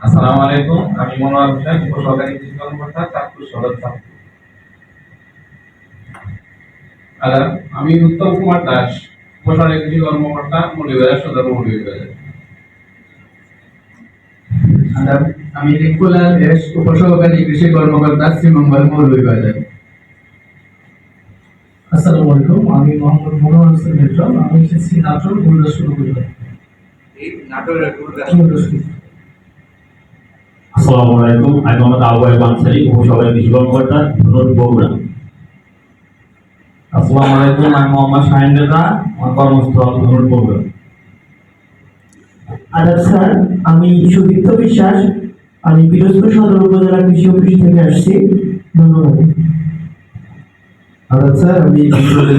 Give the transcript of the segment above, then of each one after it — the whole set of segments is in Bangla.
আসসালামু আলাইকুম আমি মনোয়ার হোসেন উপসহকারী কৃষি কর্মকর্তা চাঁদপুর সদর চাঁদপুর আর আমি উত্তম কুমার দাস উপসহকারী কৃষি কর্মকর্তা মৌলভীবাজার সদর মৌলভীবাজার আমি রিঙ্কুলাল এস উপসহকারী কৃষি কর্মকর্তা শ্রীমঙ্গল মৌলভীবাজার আসসালামু আলাইকুম আমি মোহাম্মদ মনোয়ার হোসেন মিত্র আমি এসেছি নাটোর গুরুদাসপুর উপজেলা। আসসালামু আলাইকুম আমি মোহাম্মদ আবু আনসারি উপসভায় ধনুর বগুড়া। আসসালামু আলাইকুম আমি মোহাম্মদ শাহিন রেজা আমার কর্মস্থল ধনুর বগুড়া। আদাব স্যার আমি সুদীপ্ত বিশ্বাস আমি পিরোজপুর সদর উপজেলা কৃষি অফিস থেকে আসছি। ধন্যবাদ। আদাব স্যার আমি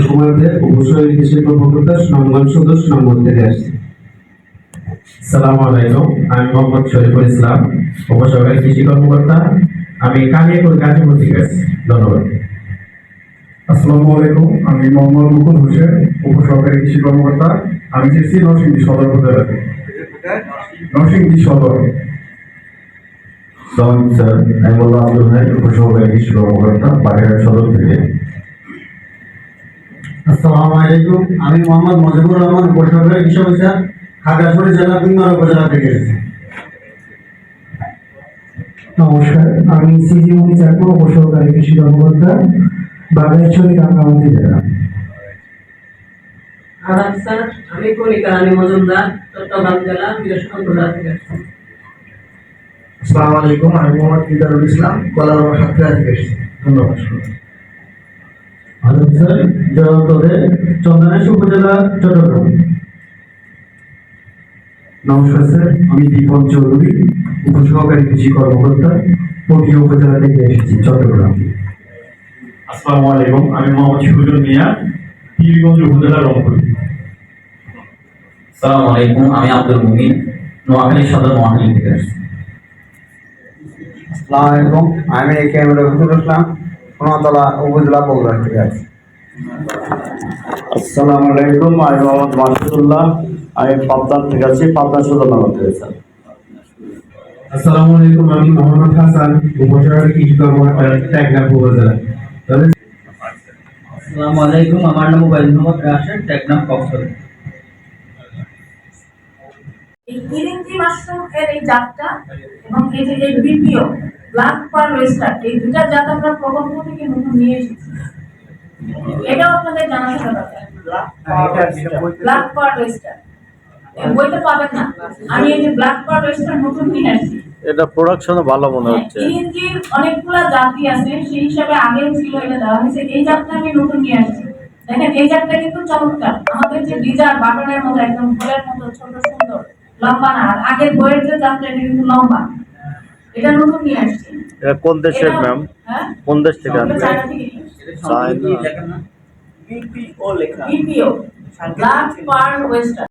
কুমার দেব উপসহকারী কৃষি কর্মকর্তা সুনামগঞ্জ সদর সুনামগঞ্জ থেকে আসছি। আসসালামু আলাইকুম। আমি মোহাম্মদ শরীফুল ইসলাম উপসহকারী কৃষি কর্মকর্তা। আমি কালিয়াপুর গাজীপুর থেকে আসছি ধন্যবাদ। আসসালামু আলাইকুম। আমি মোহাম্মদ মুকুল হোসেন উপসহকারী কৃষি কর্মকর্তা। আমি এসেছি নরসিংদী সদর উপজেলা থেকে নরসিংদী সদর। সালাম স্যার আমি মোল্লা আব্দুল হাই উপসহকারী কৃষি কর্মকর্তা বাগেরহাট সদর থেকে। আসসালামু আলাইকুম। আমি মোহাম্মদ মজিবুর রহমান উপসহকারী কৃষি অফিসার। খাগড়াছড়ি জেলা বিমার উপজেলা থেকে নমস্কার আমি সিজি চাকমা উপসহকারী কৃষি কর্মকর্তা রাঙ্গামাটি জেলা। আদাব স্যার আমি কণিকা রানী মজুমদার চট্টগ্রাম জেলা থেকে আসছি আসসালামু আলাইকুম আমি মোহাম্মদ ইদারুল ইসলাম কলারবা সাতক্ষীরা থেকে এসেছি। ধন্যবাদ। আলম স্যার জয়ন্তরে চন্দনেশ উপজেলা চট্টগ্রাম। নমস্কার স্যার আমি দীপন চৌধুরী উপসহকারী কৃষি কর্মকর্তা পটিয়া উপজেলা থেকে এসেছি চট্টগ্রাম। আসসালামু আলাইকুম আমি মোহাম্মদ শিবুজুল মিয়া পীরগঞ্জ উপজেলা রংপুর। আসসালামু আলাইকুম আমি আব্দুল মুমিন নোয়াখালী সদর নোয়াখালী থেকে আসছি আসসালামু আলাইকুম আমি একে এম রফিকুল ইসলাম সোনাতলা উপজেলা বগুড়া থেকে আছি। আসসালামু আলাইকুম আমি মোহাম্মদ মাসুদুল্লাহ আমি পাবনা থেকে আছি পাবনা নগর থেকে স্যার আসসালামু আলাইকুম আমি মোহাম্মদ হাসান উপসহকারী কৃষি কর্মকর্তা টেকনাফ উপজেলা। তবে আসসালামু আলাইকুম আমার নাম রাশেদ টেকনাম কক্সবাজার। এই মাশরুম এর এই জাতটা এবং এই যে এই বিপিও ব্ল্যাক পার ওয়েস্টার এই দুটা জাত আমরা প্রকল্প থেকে নতুন নিয়ে এসেছি। এটাও আপনাদের জানা থাকা দরকার ব্ল্যাক পার ওয়েস্টার বইতে পাবেন না। আমি এই যে ব্ল্যাক পার ওয়েস্টার নতুন নিয়ে আসছি এটা প্রোডাকশন ভালো মনে হচ্ছে। ইরিঞ্জির অনেকগুলা জাতি আছে সেই হিসাবে আগেও ছিল এটা দেওয়া হয়েছে। এই জাতটা আমি নতুন নিয়ে আসছি। দেখেন এই জাতটা কিন্তু চমৎকার। আমাদের যে ডিজার বাটনের মতো একদম ফুলের মতো ছোট সুন্দর লম্বা না। আর আগের বইয়ের যে জাতটা এটা কিন্তু লম্বা। এটা নতুন নিয়ে আসছি। এটা কোন দেশের ম্যাম হ্যাঁ? কোন দেশ থেকে আনবে? চায়না আসছি। China. BPO black pearl oyster